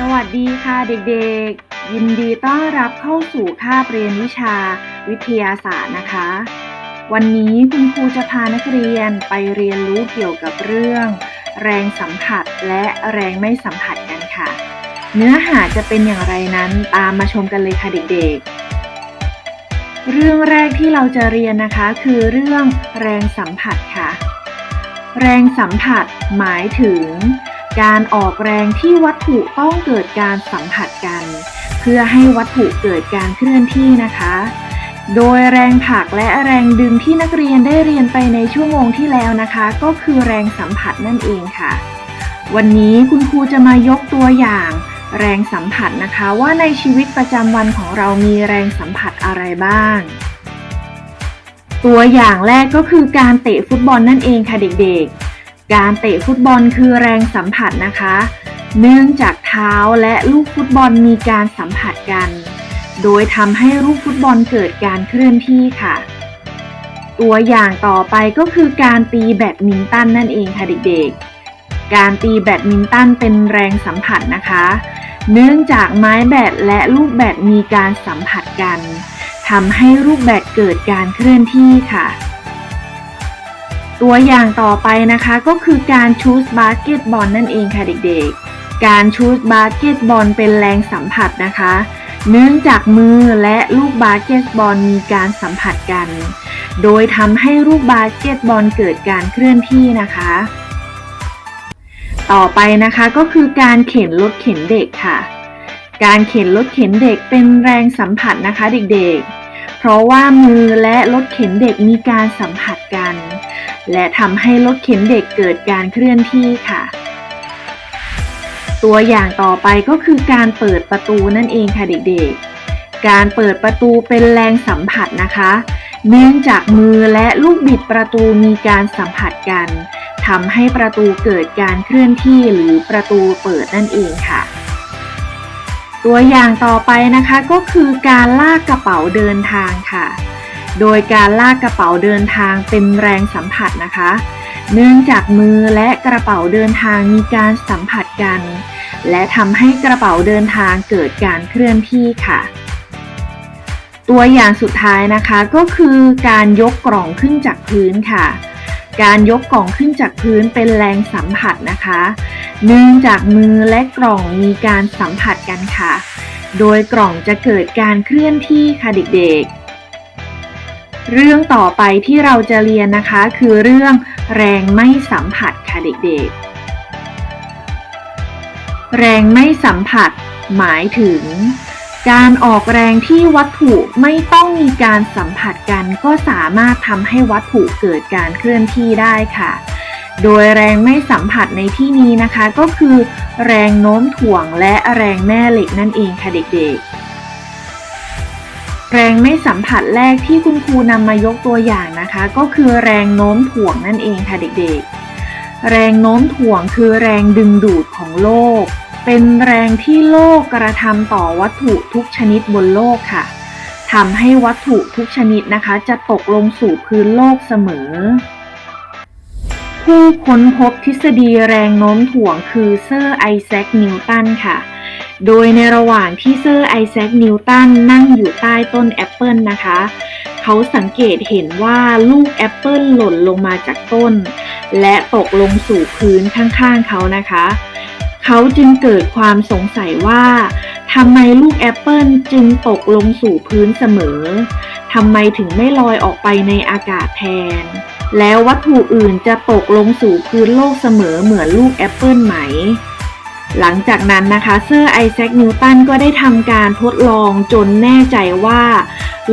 สวัสดีค่ะเด็กๆ ยินดีต้อนรับเข้าสู่คาบเรียนวิชาวิทยาศาสตร์นะคะ วันนี้คุณครูจะพานักเรียนไปเรียนรู้เกี่ยวกับเรื่อง แรงสัมผัสและแรงไม่สัมผัสกันค่ะ เนื้อหาจะเป็นอย่างไรนั้นตามมาชมกันเลยค่ะเด็กๆ เรื่องแรกที่เราจะเรียนนะคะคือเรื่องแรงสัมผัสค่ะ แรงสัมผัสหมายถึง การออกแรงที่วัตถุต้องเกิดการสัมผัสกัน เพื่อให้วัตถุเกิดการเคลื่อนที่นะคะ โดยแรงผลักและแรงดึงที่นักเรียนได้เรียนไปในชั่วโมงที่แล้วนะคะ ก็คือแรงสัมผัสนั่นเองค่ะ วันนี้คุณครูจะมายกตัวอย่าง แรงสัมผัสนะคะว่าในชีวิตประจำวันของเรามีแรงสัมผัสอะไรบ้าง ตัวอย่างแรกก็คือการเตะฟุตบอลนั่นเองค่ะเด็กๆ การเตะฟุตบอลคือแรงสัมผัสนะคะ เนื่องจากเท้าและลูกฟุตบอลมีการสัมผัสกัน โดยทำให้ลูกฟุตบอลเกิดการเคลื่อนที่ค่ะ ตัวอย่างต่อไปก็คือการตีแบดมินตันนั่นเองค่ะเด็กๆ การตีแบดมินตันเป็นแรงสัมผัสนะคะ เนื่องจากไม้แบดและลูกแบดมีการสัมผัสกันทำให้ลูกแบดเกิดการเคลื่อนที่ค่ะ ตัวอย่างต่อไปนะคะก็คือการชูสบาสเกตบอลนั่นเองค่ะเด็กๆ การชูสบาสเกตบอลเป็นแรงสัมผัสนะคะ เนื่องจากมือและลูกบาสเกตบอลมีการสัมผัสกัน โดยทำให้ลูกบาสเกตบอลเกิดการเคลื่อนที่นะคะ ต่อไปนะคะก็คือการเข็นรถเข็นเด็กค่ะ การเข็นรถเข็นเด็กเป็นแรงสัมผัสนะคะเด็กๆ เพราะว่ามือและรถเข็นเด็กมีการสัมผัสกัน และทำให้รถเข็นเด็กเกิดการเคลื่อนที่ค่ะ ตัวอย่างต่อไปก็คือการเปิดประตูนั่นเองค่ะเด็กๆ การเปิดประตูเป็นแรงสัมผัสนะคะ เนื่องจากมือและลูกบิดประตูมีการสัมผัสกันทำให้ประตูเกิดการเคลื่อนที่หรือประตูเปิดนั่นเองค่ะ ตัวอย่างต่อไปนะคะก็คือการลากกระเป๋าเดินทางค่ะ โดยการลากกระเป๋าเดินทางเป็นแรงสัมผัสนะคะ เนื่องจากมือและกระเป๋าเดินทางมีการสัมผัสกัน และทำให้กระเป๋าเดินทางเกิดการเคลื่อนที่ค่ะ ตัวอย่างสุดท้ายนะคะก็คือการยกกล่องขึ้นจากพื้นค่ะ การยกกล่องขึ้นจากพื้นเป็นแรงสัมผัสนะคะ เนื่องจากมือและกล่องมีการสัมผัสกันค่ะ โดยกล่องจะเกิดการเคลื่อนที่ค่ะเด็กๆ เรื่องต่อไปที่เราจะเรียนนะคะ คือเรื่องแรงไม่สัมผัสค่ะเด็กๆ แรงไม่สัมผัส หมายถึง การออกแรงที่วัตถุไม่ต้องมีการสัมผัสกัน ก็สามารถทำให้วัตถุเกิดการเคลื่อนที่ได้ค่ะ โดยแรงไม่สัมผัสในที่นี้นะคะ ก็คือ แรงโน้มถ่วงและแรงแม่เหล็กนั่นเองค่ะเด็กๆ แรงไม่สัมผัสแรกที่คุณครูนำมายกตัวอย่างนะคะ ก็คือแรงโน้มถ่วงนั่นเองค่ะเด็กๆ แรงโน้มถ่วงคือแรงดึงดูดของโลก เป็นแรงที่โลกกระทำต่อวัตถุทุกชนิดบนโลกค่ะทำให้วัตถุทุกชนิดนะคะ จะตกลงสู่พื้นโลกเสมอ ผู้ค้นพบทฤษฎีแรงโน้มถ่วงคือเซอร์ไอแซคนิวตันค่ะ โดยในระหว่างที่เซอร์ไอแซคนิวตันนั่งอยู่ใต้ต้นแอปเปิลนะคะ เขาสังเกตเห็นว่าลูกแอปเปิลหล่นลงมาจากต้น และตกลงสู่พื้นข้างๆเขานะคะ เขาจึงเกิดความสงสัยว่าทำไมลูกแอปเปิลจึงตกลงสู่พื้นเสมอ ทำไมถึงไม่ลอยออกไปในอากาศแทน แล้ววัตถุอื่นจะตกลงสู่พื้นโลกเสมอเหมือนลูกแอปเปิลไหม หลังจากนั้นนะคะเซอร์ไอแซคนิวตันก็ได้ทำการทดลองจนแน่ใจว่า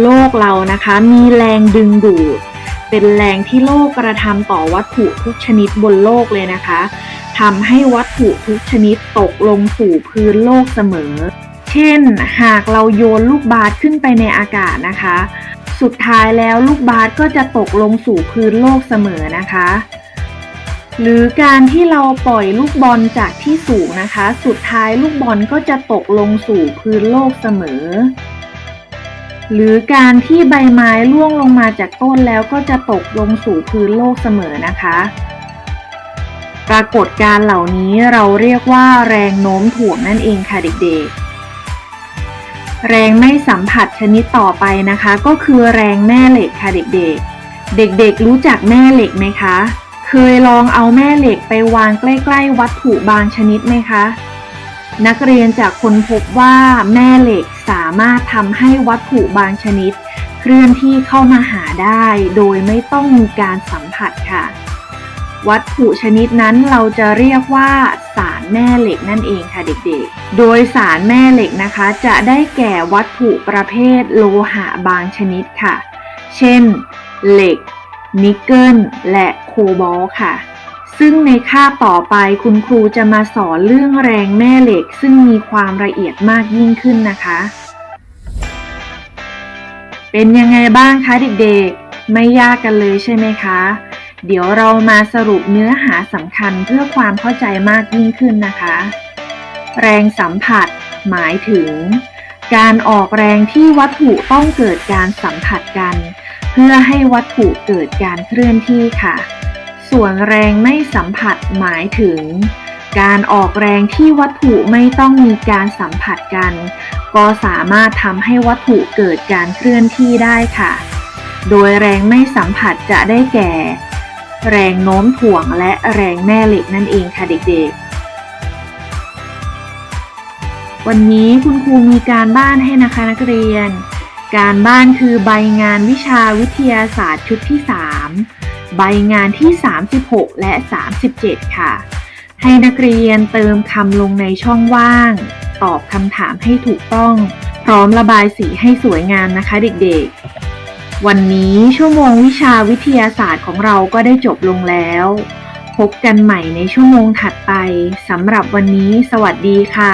โลกเรานะคะมีแรงดึงดูด เป็นแรงที่โลกกระทำต่อวัตถุทุกชนิดบนโลกเลยนะคะทำให้วัตถุทุกชนิดตกลงสู่พื้นโลกเสมอ เช่น หากเราโยนลูกบาสขึ้นไปในอากาศนะคะ สุดท้ายแล้วลูกบาสก็จะตกลงสู่พื้นโลกเสมอนะคะ หรือการที่เราปล่อยลูกบอลจากที่สูงนะคะ สุดท้ายลูกบอลก็จะตกลงสู่พื้นโลกเสมอ หรือการที่ใบไม้ร่วงลงมาจากต้นแล้วก็จะตกลงสู่พื้นโลกเสมอนะคะ ปรากฏการเหล่านี้เราเรียกว่าแรงโน้มถ่วงนั่นเองค่ะเด็กๆแรงไม่สัมผัสชนิดต่อไปนะคะ ก็คือแรงแม่เหล็กค่ะเด็กๆ เด็กๆรู้จักแม่เหล็กไหมคะ เคยลองเอาแม่เหล็กไปวางใกล้ ๆ วัตถุบางชนิดไหมคะ นักเรียนจากคนพบว่าแม่เหล็กสามารถทำให้วัตถุบางชนิด เคลื่อนที่เข้ามาหาได้ โดยไม่ต้องมีการสัมผัสค่ะ วัตถุชนิดนั้นเราจะเรียกว่าสารแม่เหล็กนั่นเองค่ะเด็กๆ โดยสารแม่เหล็กนะคะ จะได้แก่วัตถุประเภทโลหะบางชนิดค่ะ เช่น เหล็ก นิกเกิล และ โคบอลค่ะ ซึ่งในคาบต่อไปคุณครูจะมาสอนเรื่องแรงแม่เหล็ก ซึ่งมีความละเอียดมากยิ่งขึ้นนะคะ เป็นยังไงบ้างคะเด็กๆ ไม่ยากกันเลยใช่ไหมคะ เดี๋ยวเรามาสรุปเนื้อหาสำคัญเพื่อความเข้าใจมากยิ่งขึ้นนะคะ แรงสัมผัส หมายถึง การออกแรงที่วัตถุต้องเกิดการสัมผัสกันเพื่อให้วัตถุเกิดการเคลื่อนที่ค่ะ ส่วนแรงไม่สัมผัสหมายถึง การออกแรงที่วัตถุไม่ต้องมีการสัมผัสกัน ก็สามารถทำให้วัตถุเกิดการเคลื่อนที่ได้ค่ะ โดยแรงไม่สัมผัสจะได้แก่ แรงโน้มถ่วงและแรงแม่เหล็กนั่นเองค่ะเด็กๆวันนี้คุณครูมีการบ้านให้นะคะนักเรียน การบ้านคือใบงานวิชาวิทยาศาสตร์ชุดที่ 3 ใบงานที่ 36 และ 37 ค่ะ ให้นักเรียนเติมคำลงในช่องว่าง ตอบคำถามให้ถูกต้อง พร้อมระบายสีให้สวยงามนะคะเด็กๆ วันนี้ชั่วโมงวิชาวิทยาศาสตร์ของเราก็ได้จบลงแล้ว พบกันใหม่ในชั่วโมงถัดไปสำหรับวันนี้ สวัสดีค่ะ